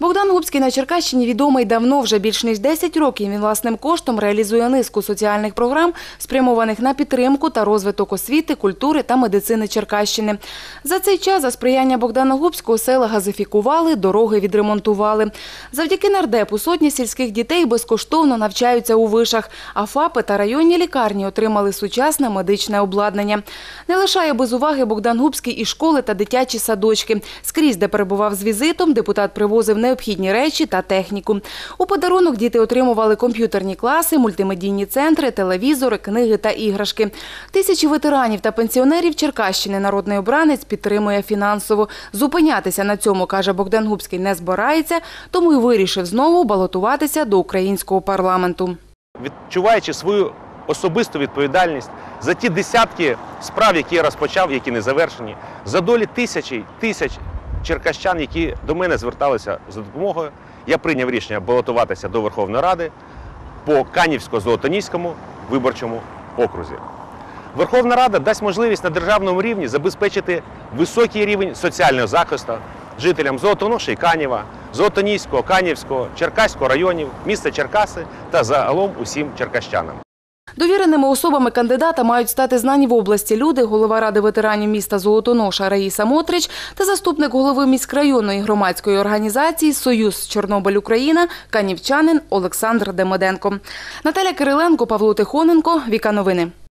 Богдан Губський на Черкащині відомий давно, вже більш ніж 10 років. Він власним коштом реалізує низку соціальних програм, спрямованих на підтримку та розвиток освіти, культури та медицини Черкащини. За цей час за сприяння Богдана Губського села газифікували, дороги відремонтували. Завдяки нардепу сотні сільських дітей безкоштовно навчаються у вишах, а ФАПи та районні лікарні отримали сучасне медичне обладнання. Не лишає без уваги Богдан Губський і школи та дитячі садочки. Скрізь, де перебував з візитом, депутат привозив необхідні речі та техніку. У подарунок діти отримували комп'ютерні класи, мультимедійні центри, телевізори, книги та іграшки. Тисячі ветеранів та пенсіонерів Черкащини народний обранець підтримує фінансово. Зупинятися на цьому, каже Богдан Губський, не збирається, тому й вирішив знову балотуватися до українського парламенту. відчуваючи свою особисту відповідальність за ті десятки справ, які я розпочав, які не завершені, за долі тисячі тисяч черкащан, які до мене зверталися за допомогою, я прийняв рішення балотуватися до Верховної Ради по Канівсько-Золотоніському виборчому окрузі. Верховна Рада дасть можливість на державному рівні забезпечити високий рівень соціального захисту жителям Золотоноші і Канєва, Золотоніського, Канівського, Черкаського районів, міста Черкаси та загалом усім черкащанам. Довіреними особами кандидата мають стати знані в області люди, голова ради ветеранів міста Золотоноша Раїса Мотрич та заступник голови міськрайонної громадської організації Союз Чорнобиль Україна канівчанин Олександр Демоденко, Наталя Кириленко, Павло Тихоненко, Віка Новини.